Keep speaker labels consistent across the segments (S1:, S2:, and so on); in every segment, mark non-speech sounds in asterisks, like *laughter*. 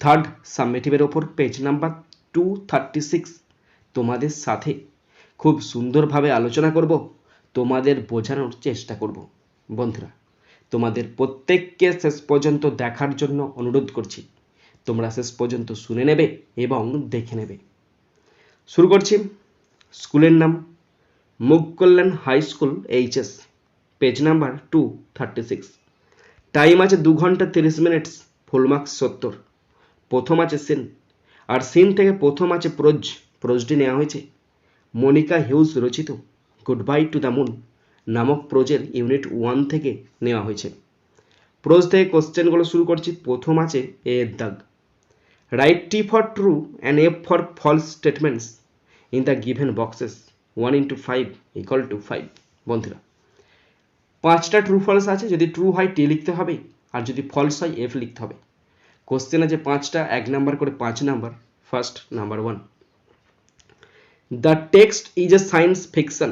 S1: Third সাবমিটিভের ওপর page number two thirty six তোমাদের সাথে খুব সুন্দরভাবে আলোচনা করব, তোমাদের বোঝানোর চেষ্টা করব। বন্ধুরা, তোমাদের প্রত্যেককে শেষ পর্যন্ত দেখার জন্য অনুরোধ করছি। তোমরা শেষ পর্যন্ত শুনে নেবে এবং দেখে নেবে। শুরু করছি। স্কুলের নাম মুখ Kalyan high school, HS, page number two thirty six time আছে দু ঘণ্টা তিরিশ মিনিটস, ফুল মার্কস সত্তর। প্রথম আছে সিন। আর সিন থেকে প্রথম আছে প্রোজ। প্রোজটি নেওয়া হয়েছে। মনিকা হিউজ রচিত। Good bye to the moon নামক প্রোজের ইউনিট ওয়ান থেকে নেওয়া হয়েছে। প্রোজ থেকে কোশ্চেনগুলো শুরু করছি। প্রথম আছে এ দাগ right T for true and F for false statements in the given boxes one into five equal to five বন্ধুরা, পাঁচটা ট্রু ফলস আছে। যদি ট্রু হয় টি লিখতে হবে। আর যদি ফলস হয় এফ লিখতে হবে। কোশ্চেন আছে পাঁচটা, এক নাম্বার করে পাঁচ number first number one the text is a science fiction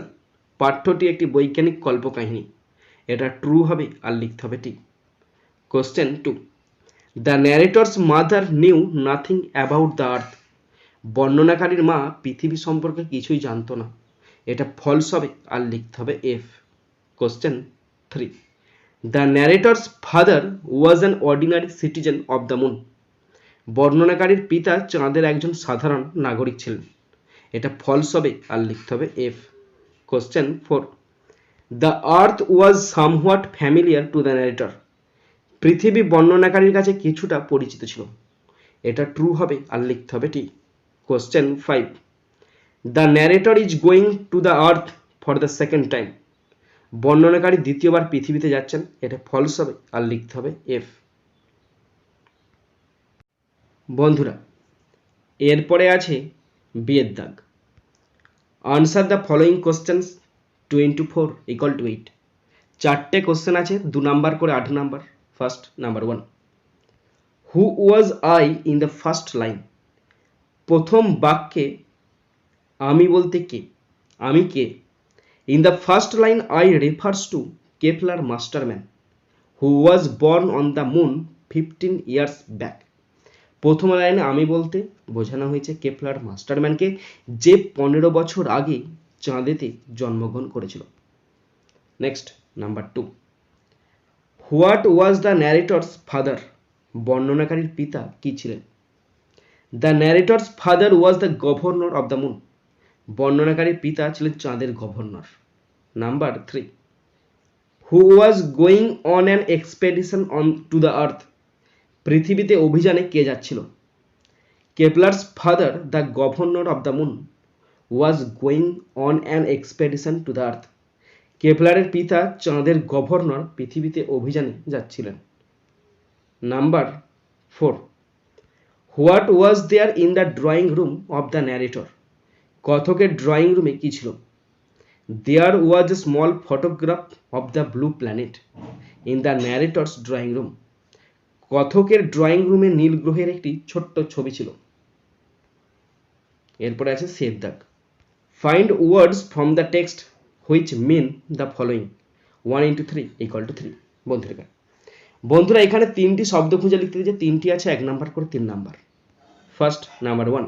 S1: পাঠ্যটি একটি বৈজ্ঞানিক কল্পকাহিনী। এটা ট্রু হবে আর লিখতে হবে T question two the narrator's mother knew nothing about the earth বর্ণনাকারীর মা পৃথিবী সম্পর্কে কিছুই জানতো না। এটা ফলস হবে আর লিখতে হবে F question three the narrator's father was an ordinary citizen of the moon বর্ণনাকারীর পিতা চাঁদের একজন সাধারণ নাগরিক ছিলেন। এটা ফলস হবে আর লিখতে হবে F question four the earth was somewhat familiar to the narrator পৃথিবী বর্ণনাকারীর কাছে কিছুটা পরিচিত ছিল। এটা ট্রু হবে আর লিখতে হবে T question five the narrator is going to the earth for the second time বর্ণনাকারী দ্বিতীয়বার পৃথিবীতে যাচ্ছেন। এটা ফলস হবে আর লিখতে হবে এফ বন্ধুরা, এরপরে আছে বিয়ের দাগ। Answer the following questions two into four equal to eight চারটে কোশ্চেন আছে, দু নাম্বার করে আট number first number one who was I in the first line প্রথম বাক্যে আমি বলতে কে? আমি কে? In the first line, I refers to Kepler Masterman, who was born on the moon 15 years back. প্রথম লাইনে আমি বলতে বোঝানো হয়েছে কেপলার মাস্টারম্যানকে যে পনেরো বছর আগে চাঁদেতে জন্মগ্রহণ করেছিল। Next number two what was the narrator's father বর্ণনাকারীর পিতা কি ছিলেন? The narrator's father was the governor of the moon বর্ণনাকারীর পিতা ছিলেন চাঁদের governor. Number three who was going on an expedition on to the earth পৃথিবীতে অভিযানে কে যাচ্ছিল? Kepler's father, the governor of the moon was going on an expedition to the earth কেপলারের পিতা চাঁদের governor পৃথিবীতে অভিযানে যাচ্ছিলেন। Number four, what was there in the drawing room of the narrator? কথকের drawing রুমে কি ছিল? There was a small photograph of the blue planet in the narrator's drawing room কথকের drawing রুমে নীল গ্রহের একটি ছোট্ট ছবি ছিল। এরপরে আছে সেভ দাগ find words from the text which mean the following one into three equal to three বন্ধুরা বন্ধুরা, এখানে তিনটি শব্দ খুঁজে লিখতে দিয়েছে তিনটি আছে, এক নাম্বার করে তিন number. First number one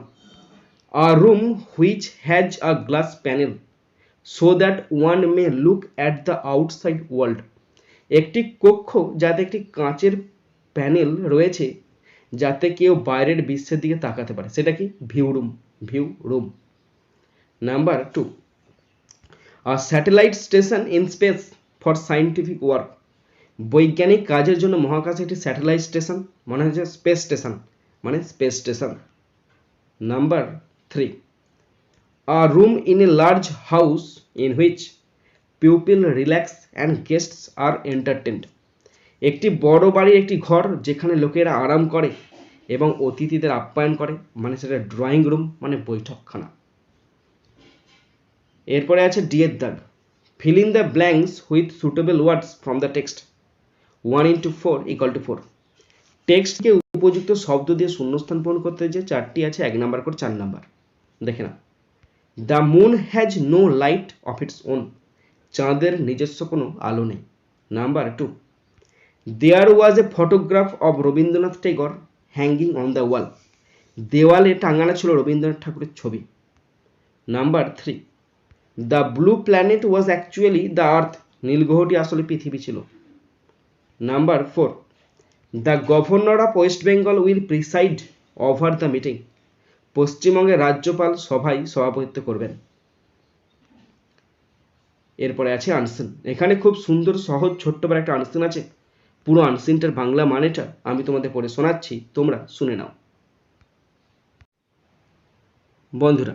S1: a room which has a glass panel so that one may look at the outside world. একটি কক্ষ যাতে একটি কাঁচের প্যানেল রয়েছে যাতে কেউ বাইরের বিশ্বের দিকে তাকাতে পারে। সেটা কি? View room view room number two a satellite station in space for scientific work বৈজ্ঞানিক কাজের জন্য মহাকাশে একটি স্যাটেলাইট স্টেশন মনে হচ্ছে স্পেস স্টেশন মানে space station number 3. A room in a large house in which people relax and guests are entertained. একটি বড় বাড়ির একটি ঘর যেখানে লোকেরা আরাম করে এবং অতিথিদের আপ্যায়ন করে মানে সেটা ড্রয়িং রুম মানে বৈঠকখানা। এরপরে আছে ডিএর দাগ fill in the blanks with suitable words from the text one into four equal to four টেক্সটকে উপযুক্ত শব্দ দিয়ে শূন্যস্থান পূরণ করতে যে চারটি আছে, এক নাম্বার করে চার নাম্বার দেখে না the moon has no light of its own চাঁদের নিজস্ব কোনো আলো নেই। Number two there was a photograph of Rabindranath Tagore hanging on the wall দেওয়ালে টাঙানো ছিল রবীন্দ্রনাথ ঠাকুরের ছবি। Number three the blue planet was actually the earth নীলগ্রহটি আসলে পৃথিবী ছিল। Number four the governor of West Bengal will preside over the meeting পশ্চিমবঙ্গের রাজ্যপাল সভায় সভাপতিত্ব করবেন। এরপরে আছে আনসিন। এখানে খুব সুন্দর, সহজ, ছোট্ট বড় একটা আনসিন আছে। পুরো আনসিনটার বাংলা মানেটা আমি তোমাদের পড়ে শোনাচ্ছি, তোমরা শুনে নাও। বন্ধুরা,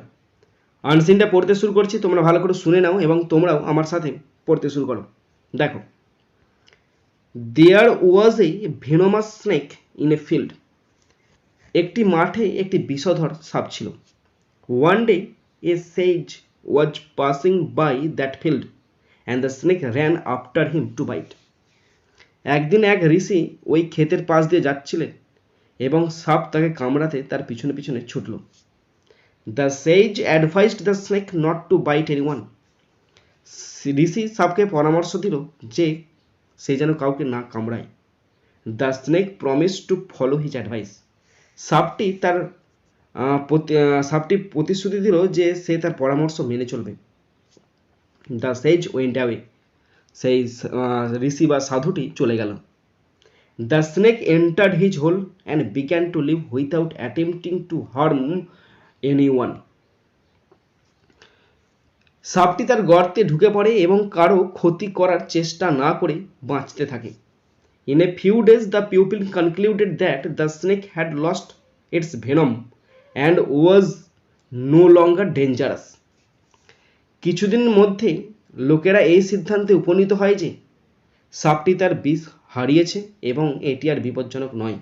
S1: আনসিনটা পড়তে শুরু করছি, তোমরা ভালো করে শুনে নাও এবং তোমরাও আমার সাথে পড়তে শুরু করো। দেখো there was a venomous snake in a field একটি মাঠে একটি বিষধর সাপ ছিল। One day a sage was passing by that field and the snake ran after him to bite একদিন এক ঋষি ওই ক্ষেতের পাশ দিয়ে যাচ্ছিলেন, এবং সাপ তাকে কামড়াতে তার পিছনে পিছনে ছুটল। The sage advised the snake not to bite any one ঋষি সাপকে পরামর্শ দিল যে, সে যেন কাউকে না কামড়ায়। The snake promise to follow his advice সাপটি তার সাপটি প্রতিশ্রুতি দিল যে সে তার পরামর্শ মেনে চলবে। The sage went away. সেই ঋষি বা সাধুটি চলে গেল। The snake entered his hole and began to live without attempting to harm any one সাপটি তার গর্তে ঢুকে পড়ে এবং কারও ক্ষতি করার চেষ্টা না করে বাঁচতে থাকে। In a few days the pupil concluded that the snake had lost its venom and was no longer dangerous কিছুদিন মধ্যে লোকেরা এই সিদ্ধান্তে উপনীত হয় যে সাপটি তার বিষ হারিয়েছে এবং এটি আর বিপজ্জনক নয়।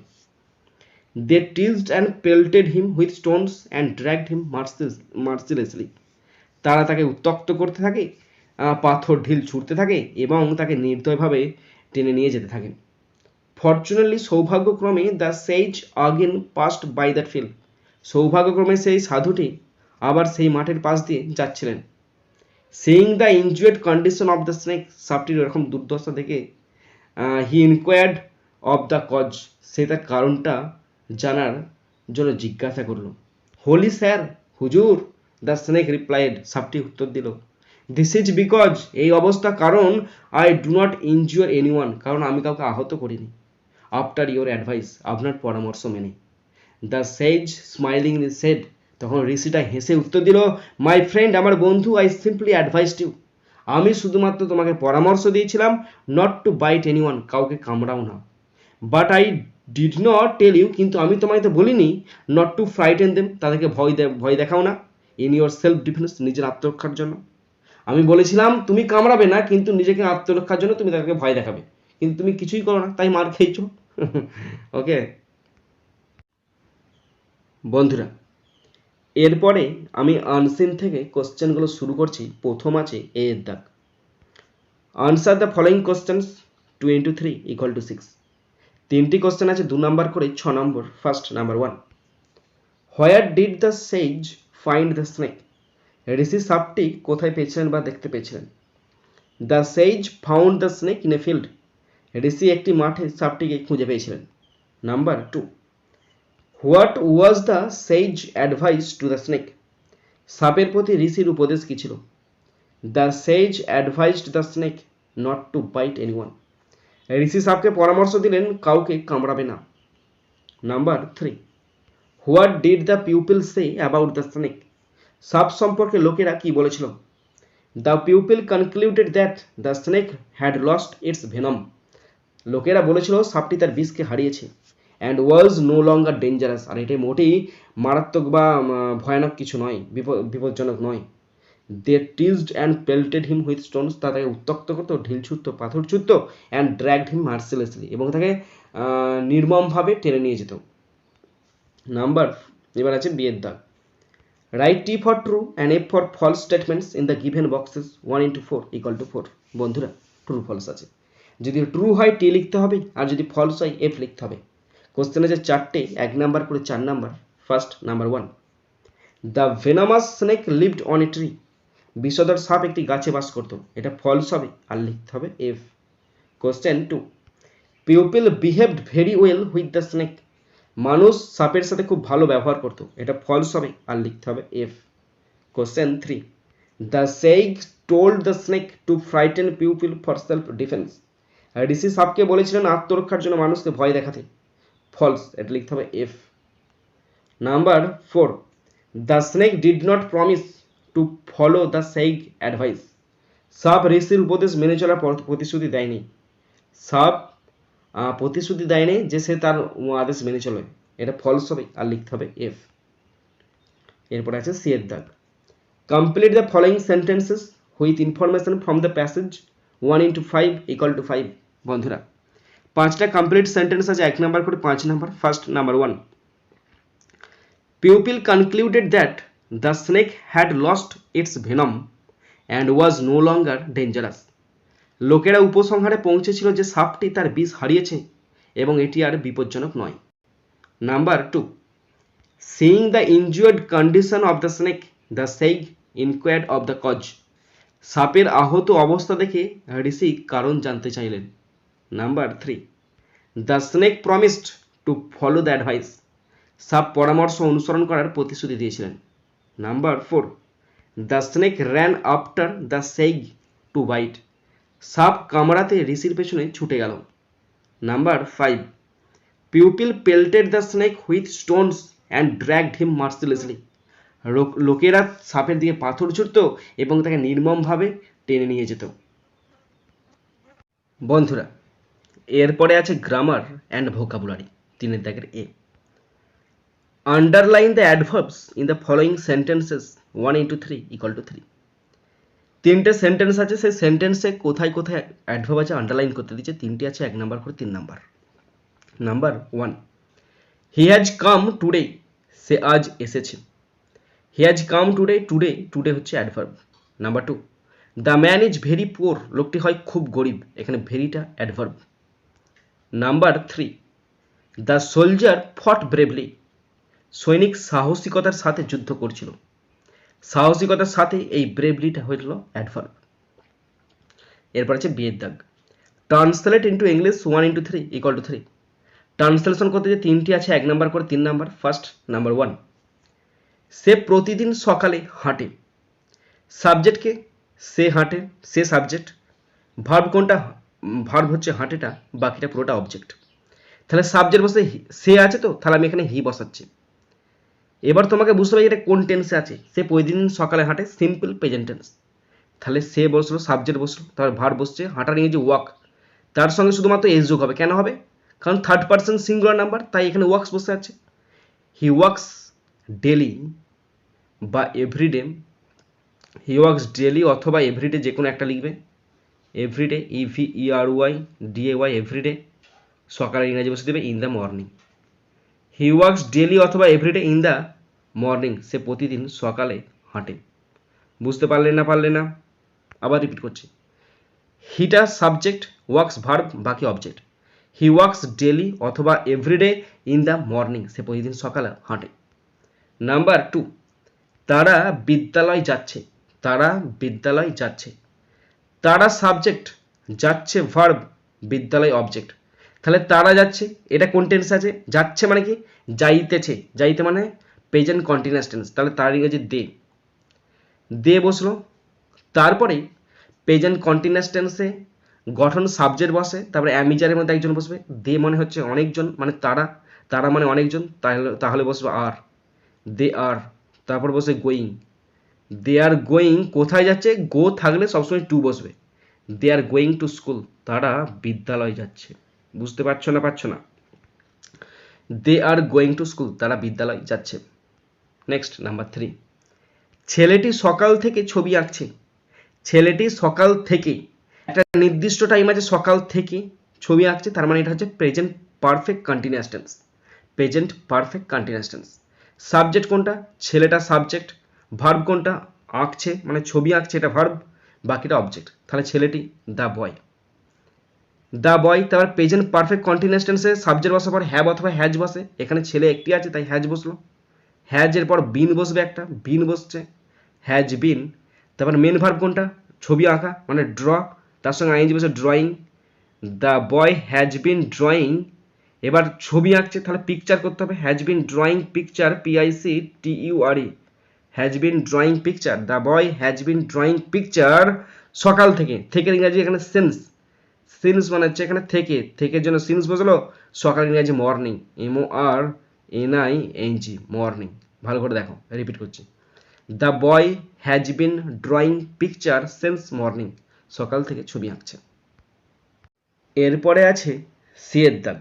S1: They teased and pelted him with stones and dragged him mercilessly তারা তাকে উত্তক্ত করতে থাকে পাথর ঢিল ছুটতে থাকে এবং তাকে নির্দয়ভাবে টেনে নিয়ে যেতে থাকে fortunately সৌভাগ্যক্রমে the sage again passed by that field সৌভাগ্যক্রমে সেই সাধুটি আবার সেই মাঠের পাশ দিয়ে যাচ্ছিলেন। Seeing the injured condition of the snake সাপটির এরকম দুর্দশা দেখে he inquired of the cause সে তার কারণটা জানার জন্য জিজ্ঞাসা করল। হোলি স্যার হুজুর দ্য স্নেক রিপ্লাইড সাপটি উত্তর দিল দিস ইজ বিকজ এই অবস্থা কারণ I do not injure any কারণ আমি কাউকে আহত করিনি। আফটার ইওর অ্যাডভাইস আপনার পরামর্শ মেনে। দ্য সেজ স্মাইলিং সেড তখন ঋষিটা হেসে উত্তর দিল মাই ফ্রেন্ড আমার বন্ধু আই সিম্পলি অ্যাডভাইস ইউ আমি শুধুমাত্র তোমাকে পরামর্শ দিয়েছিলাম not to bite any one কাউকে কামড়াও না। But I did not tell you কিন্তু আমি তোমায় তো বলিনি নট টু ফ্রাইটেন দেম তাদেরকে ভয় ভয় দেখাও না ইন ইউর সেলফ ডিফেন্স নিজের আত্মরক্ষার জন্য। আমি বলেছিলাম, তুমি কামড়াবে না, কিন্তু নিজেকে আত্মরক্ষার জন্য তুমি তাদেরকে ভয় দেখাবে। কিন্তু তুমি কিছুই করো না, তাই মার খেয়েছো। *laughs* ওকে বন্ধুরা, এরপরে আমি আনসিন থেকে কোশ্চেনগুলো শুরু করছি। প্রথম আছে এ এর দাগ। Answer the following questions two into three equal six তিনটি কোশ্চেন আছে দু নাম্বার করে, ছ নম্বর first number one where did the sage find the snake ঋষি সাপটি কোথায় পেয়েছিলেন বা দেখতে পেয়েছিলেন? The sage found the snake in a field ঋষি একটি মাঠে সাপটিকে খুঁজে পেয়েছিলেন। Number two. What was the sage advice to the snake? সাপের প্রতি ঋষির উপদেশ কী ছিল? The sage advised the snake not to bite any one ঋষি সাপকে পরামর্শ দিলেন, কাউকে কামড়াবে না। Number three. What did the pupil say about the snake? সাপ সম্পর্কে লোকেরা কি বলেছিল? The pupil concluded that the snake had lost its venom. লোকেরা বলেছিল সাপটি তার বিষকে হারিয়েছে। And was no longer dangerous আর এটি মোটেই মারাত্মক বা ভয়ানক কিছু নয় বিপজ্জনক নয়। They teased and pelted him with stones তা তাকে উত্তক্ত করতো, ঢিল ছুটতো পাথর ছুটতো অ্যান্ড ড্র্যাগড হিম মার্সিলেসলি এবং তাকে নির্মমভাবে টেনে নিয়ে যেত। নাম্বার এবার আছে বিয়ের দাগ। Write T for true and F for false statements in the given boxes one into four equal four বন্ধুরা ট্রু ফলস আছে। যদি ট্রু হয় টি লিখতে হবে, আর যদি ফলস হয় এফ লিখতে হবে। কোশ্চেন আছে চারটে, এক নাম্বার করে চার number first number one the venomous snake lived on a tree বিষধর সাপ একটি গাছে বাস করতো। এটা ফলস হবে, আর লিখতে হবে F question two pupil behaved very well with the snake মানুষ সাপের সাথে খুব ভালো ব্যবহার করতো। এটা ফলস হবে, আর লিখতে হবে F question three the sage told the snake to frighten pupil for self defence ঋষি সাপকে বলেছিলেন আত্মরক্ষার জন্য মানুষকে ভয় দেখাতে। ফলস এটা লিখতে হবে F number four the snake did not promise to follow the sage advice সাপ ঋষির উপদেশ মেনে চলার পর- প্রতিশ্রুতি দেয়নি। আহ, প্রতিশ্রুতি দেয়নি যে সে তার আদেশ মেনে চলবে। এটা ফলস হবে আর লিখতে হবে এফ এরপর আছে সি দাগ complete the following sentences with information from the passage one into five equal five বন্ধুরা, পাঁচটা কমপ্লিট সেন্টেন্স আছে, এক নাম্বার করে পাঁচ number first number one Pupil concluded that the snake had lost its venom and was no longer dangerous. লোকেরা উপসংহারে পৌঁছেছিল যে সাপটি তার বিষ হারিয়েছে এবং এটি আর বিপজ্জনক নয়। Number two seeing the injured condition of the snake the sage inquired of the cause সাপের আহত অবস্থা দেখে ঋষি কারণ জানতে চাইলেন। Number three the snake promised to follow the advice সাপ পরামর্শ অনুসরণ করার প্রতিশ্রুতি দিয়েছিলেন। Number four the snake ran after the sage to bite সাপ কামড়াতে ঋষির পেছনে ছুটে গেল। Number five pupil pelted the snake with stones and dragged him mercilessly লোকেরা সাপের দিকে পাথর ছুটত এবং তাকে নির্মমভাবে টেনে নিয়ে যেত। বন্ধুরা এরপরে আছে গ্রামার অ্যান্ড ভোকাবুলারি তিনের দাগের A underline the adverbs in the following sentences 1 into 3 equal to 3 তিনটে সেন্টেন্স আছে, সেই সেন্টেন্সে কোথায় কোথায় অ্যাডভার্ব আছে আন্ডারলাইন করতে দিচ্ছে, তিনটি আছে এক নাম্বার করে তিন number number one he has come today সে আজ এসেছে। He has come today today today হচ্ছে adverb number two the man is very poor লোকটি হয় খুব গরিব, এখানে ভেরিটা adverb number three, the soldier fought bravely. সৈনিক সাহসিকতার সাথে যুদ্ধ করছিল। সাহসিকতার সাথে এই ব্রেভলিটা হয়েছিল অ্যাডভার্ব। এরপর আছে বিয়ের দাগ। Translate into English one into three equal three translation করতে যে তিনটি আছে, এক নাম্বার করে তিন নাম্বার ফার্স্ট নাম্বার ওয়ান সে প্রতিদিন সকালে হাঁটে। সাবজেক্টকে সে হাঁটে, সে সাবজেক্ট ভার্ব কোনটা? ভার্ব হচ্ছে হাঁটেটা, বাকিটা পুরোটা অবজেক্ট তাহলে সাবজেক্ট বসে সে আছে তো, তাহলে আমি এখানে হি বসাচ্ছি। এবার তোমাকে বুঝতে হবে এটা কোন টেন্সে আছে। সে প্রতিদিন সকালে হাঁটে সিম্পল প্রেজেন্ট টেন্স তাহলে সে বসল সাবজেক্ট বসল তারপর ভার বসছে, হাঁটা নিয়ে যে ওয়াক তার সঙ্গে শুধুমাত্র এস যোগ হবে। কেন হবে? কারণ থার্ড পার্সন সিঙ্গুলার নাম্বার তাই এখানে ওয়াক্স বসে আছে। হি ওয়াক্স ডেলি বা এভরিডে হি ওয়াক্স ডেলি অথবা এভরিডে যে কোনো একটা লিখবে। Everyday E V E R Y D A Y everyday সকালে ইংরাজি বসে দেবে in the morning he works daily অথবা এভরিডে ইন দ্য মর্নিং সে প্রতিদিন সকালে হাঁটে। বুঝতে পারলে না পারলে না? আবার রিপিট করছি। হিটা সাবজেক্ট ওয়ার্কস ভার্ব বাকি অবজেক্ট হি ওয়ার্কস ডেলি অথবা এভরিডে ইন দ্য মর্নিং সে প্রতিদিন সকালে হাঁটে। নাম্বার টু তারা বিদ্যালয় যাচ্ছে। তারা বিদ্যালয় যাচ্ছে। তারা সাবজেক্ট যাচ্ছে ভার্ব বিদ্যালয় অবজেক্ট তাহলে তারা যাচ্ছে, এটা কোন টেন্স আছে? যাচ্ছে মানে কি? যাইতেছে। যাইতে মানে প্রেজেন্ট কন্টিনিউয়াস টেন্স তাহলে তার ইংরেজি দে দে বসল। তারপরে প্রেজেন্ট কন্টিনিউয়াস টেন্সে গঠন সাবজেক্ট বসে। তারপরে অ্যামিজারের মধ্যে একজন বসবে। দে মানে হচ্ছে অনেকজন মানে তারা। তারা মানে অনেকজন। তাহলে তাহলে বসবে আর দে আর তারপর বসে গোয়িং দে আর গোয়িং কোথায় যাচ্ছে? গো থাকলে সবসময় টু বসবে। They are going to school তারা বিদ্যালয় যাচ্ছে। বুঝতে পারছ না পারছ না? They are going to school তারা বিদ্যালয় যাচ্ছে। নেক্সট নাম্বার থ্রি ছেলেটি সকাল থেকে ছবি আঁকছে। ছেলেটি সকাল থেকে, একটা নির্দিষ্ট টাইম আছে সকাল থেকে ছবি আঁকছে। তার মানে এটা হচ্ছে present perfect continuous tense present perfect continuous tense subject কোনটা? ছেলেটা সাবজেক্ট ভার্ব কোনটা? আঁকছে মানে ছবি আঁকছে, এটা ভার্ব বাকিটা অবজেক্ট তাহলে ছেলেটি দ্য বয় দ্য বয় তারপর প্রেজেন্ট পারফেক্ট কন্টিনিউয়াস টেন্সে সাবজেক্ট বসার পর হ্যাভ অথবা হ্যাজ বসে। এখানে ছেলে একটি আছে, তাই হ্যাজ বসল। হ্যাজের পর বিন বসবে একটা বিন বসছে হ্যাজ বিন তারপর মেন ভার্ব কোনটা? ছবি আঁকা মানে ড্র তার সঙ্গে আইনজি বসে drawing the boy has been drawing এবার ছবি আঁকছে, তাহলে পিকচার করতে হবে। Has been drawing picture P I C T U R E has been drawing picture the boy has been drawing picture সকাল থেকে। থেকে ইংরাজি এখানে সেন্স সিন্স মানে হচ্ছে এখানে থেকে। থেকে জন্য সিন্স বোঝালো? সকাল ইংরাজি morning M O R N I N G morning ভালো করে দেখো রিপিট করছি। The boy has been drawing picture since morning সকাল থেকে ছবি আঁকছে। এরপরে আছে সি এর দাগ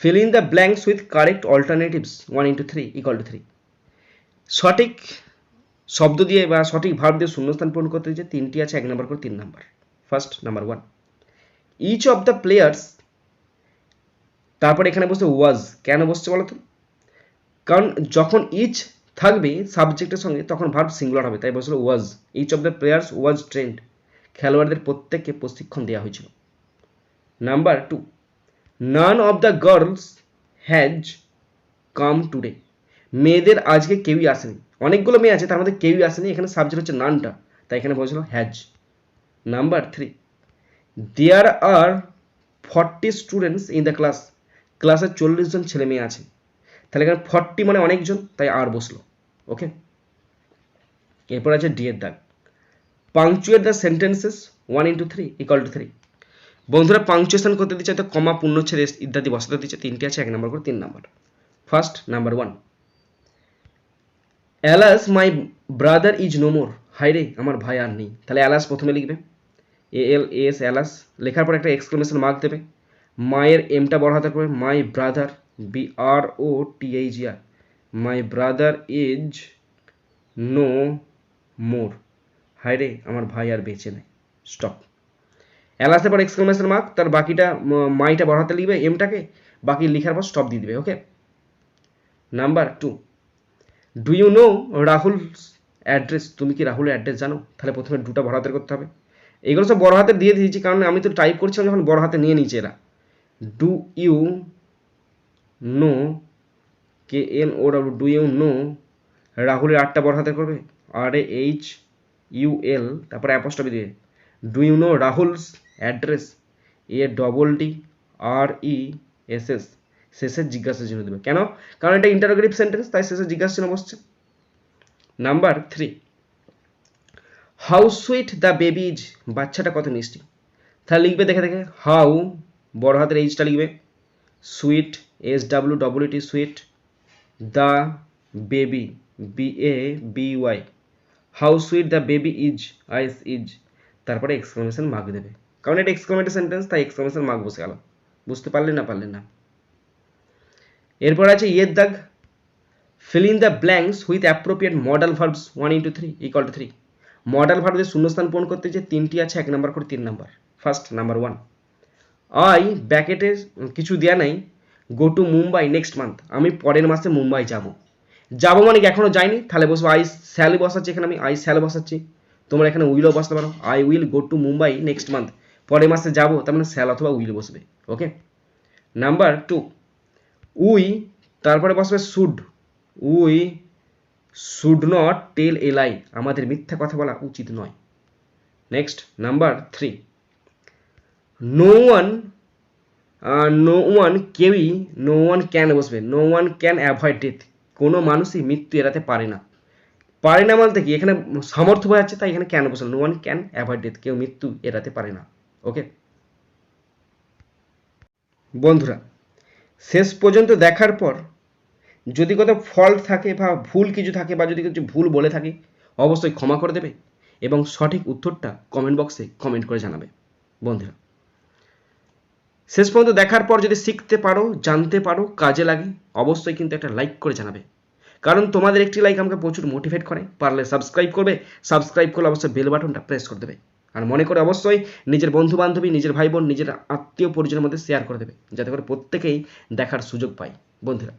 S1: fill in the blanks with correct alternatives one into three equal three সঠিক শব্দ দিয়ে বা সঠিক ভাব দিয়ে শূন্যস্থান পূরণ করতে দিয়েছে তিনটি আছে, এক নম্বর করে তিন নম্বর first number one each of the players তারপর এখানে বসছে ওয়াজ কেন বসছে বলো তো কারণ যখন ইচ থাকবে সাবজেক্টের সঙ্গে, তখন ভার্ব সিঙ্গুলার হবে, তাই বসল was each of the players was trained খেলোয়াড়দের প্রত্যেককে প্রশিক্ষণ দেওয়া হয়েছিল। Number two none of the girls has come today মেয়েদের আজকে কেউই আসেনি। অনেকগুলো মেয়ে আছে, তার মধ্যে কেউই আসেনি, এখানে সাবজেক্ট হচ্ছে নানটা। তাই এখানে বলছিল has. Number three there are forty students in the class ক্লাসে চল্লিশ জন ছেলে মেয়ে আছে। তাহলে এখানে ফর্টি মানে অনেকজন, তাই আর বসল। ওকে এরপর আছে ডি এর দাগ punctuate the sentences one into three equal three বন্ধুরা পাংচুয়েশন করতে দিচ্ছে তো কমা পূর্ণ পূর্ণচ্ছেদ ইত্যাদি বসাতে দিচ্ছে। তিনটি আছে, এক নম্বর করে তিন নম্বর first number one alas, my brother is no more. High রে আমার ভাই আর নেই। তাহলে অ্যালাস প্রথমে লিখবে। A L S, alas. লেখার পর একটা এক্সক্লেমেশন মার্ক দেবে। মায়ের এমটা বড় হাতে করবে my brother B R O T H R my brother is no more. High রে আমার ভাই আর বেঁচে নেই। স্টপ। অ্যালাসের পর এক্সক্লেমেশন মার্ক তার বাকিটা মাইটা বড় হাতে লিখবে এমটাকে বাকি লেখার পর স্টপ দিয়ে দিবে okay number two do you know Rahul address তুমি কি রাহুলের অ্যাড্রেস জানো? তাহলে প্রথমে দুটা বড় হাতের করতে হবে। এগুলো সব বড় হাতে দিয়ে দিয়েছি, কারণ আমি তো টাইপ করছিলাম যখন বড় হাতে নিয়ে নিয়েছে এরা। Do you know K N O W do you know রাহুলের আটটা বড় হাতে করবে? আর এ এইচ ইউ এল তারপরে অ্যাপোস্টপি দিয়ে। Do you know Rahul's address A double D R E S S শেষের জিজ্ঞাসা চিহ্ন দেবে। কেন? কারণ এটা ইন্টারোগেটিভ সেন্টেন্স তাই শেষে জিজ্ঞাসা চিহ্ন বসছে। Number three how sweet the baby is বাচ্চাটা কত মিষ্টি। তাহলে লিখবে, দেখে দেখে হাউ বড় হাতের এইজটা লিখবে। Sweet S W W T sweet the baby B A B Y how sweet the baby is ice is তারপরে এক্সক্লামেশন মার্ক দেবে। কারণ এটা এক্সক্লামেটিভ সেন্টেন্স তাই এক্সক্লামেশন মার্ক বসে গেল। বুঝতে পারলে না পারলে না। এরপর আছে ইয়ের দাগ fill in the blanks with appropriate modal verbs one into three equal three modal ভার্বদের শূন্যস্থান পূরণ করতে যে তিনটি আছে, এক নাম্বার করে তিন number. First number one I ব্যাকেটে কিছু দেয়া নাই। Go to Mumbai next month আমি পরের মাসে মুম্বাই যাব। যাব মানে কি এখনও যাইনি? তাহলে বসবো আই স্যাল বসাচ্ছি এখানে আমি আই স্যাল বসাচ্ছি। তোমরা এখানে উইলও বসতে পারো। I will go to Mumbai next month পরের মাসে যাব, তার মানে স্যাল অথবা উইল বসবে। ওকে নাম্বার টু উই, তারপরে বসবে should. We should not tell a lie. আমাদের মিথ্যা কথা বলা উচিত নয়। Next, number three. No one no one কেউই, নো ওয়ান ক্যান বসবে। No one can avoid death. কোনো মানুষই মৃত্যু এড়াতে পারে না। পারে না বলতে কি? এখানে সামর্থ্য বোঝাচ্ছে তাই এখানে ক্যান বসে no one can avoid death. কেউ মৃত্যু এড়াতে পারে না। ওকে? বন্ধুরা শেষ পর্যন্ত দেখার পর যদি কোথাও ফল্ট থাকে বা ভুল কিছু থাকে বা যদি কিছু ভুল বলে থাকে, অবশ্যই ক্ষমা করে দেবে এবং সঠিক উত্তরটা কমেন্ট বক্সে কমেন্ট করে জানাবে। বন্ধুরা, শেষ পর্যন্ত দেখার পর যদি শিখতে পারো, জানতে পারো, কাজে লাগে, অবশ্যই কিন্তু একটা লাইক করে জানাবে। কারণ তোমাদের একটি লাইক আমাকে প্রচুর মোটিভেট করে, পারলে সাবস্ক্রাইব করবে সাবস্ক্রাইব করলে অবশ্যই বেল বাটনটা প্রেস করে দেবে। আর মনে করে অবশ্যই নিজের বন্ধু বান্ধবী নিজের ভাই বোন নিজের আত্মীয় পরিজনের মধ্যে শেয়ার করে দেবে, যাতে করে প্রত্যেকেই দেখার সুযোগ পায়। বন্ধুরা,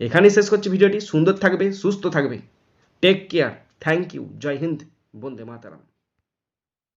S1: এখানেই শেষ করছি ভিডিওটি। সুন্দর থাকবে, সুস্থ থাকবে। টেক কেয়ার থ্যাংক ইউ জয় হিন্দ। বন্দে মাতারাম।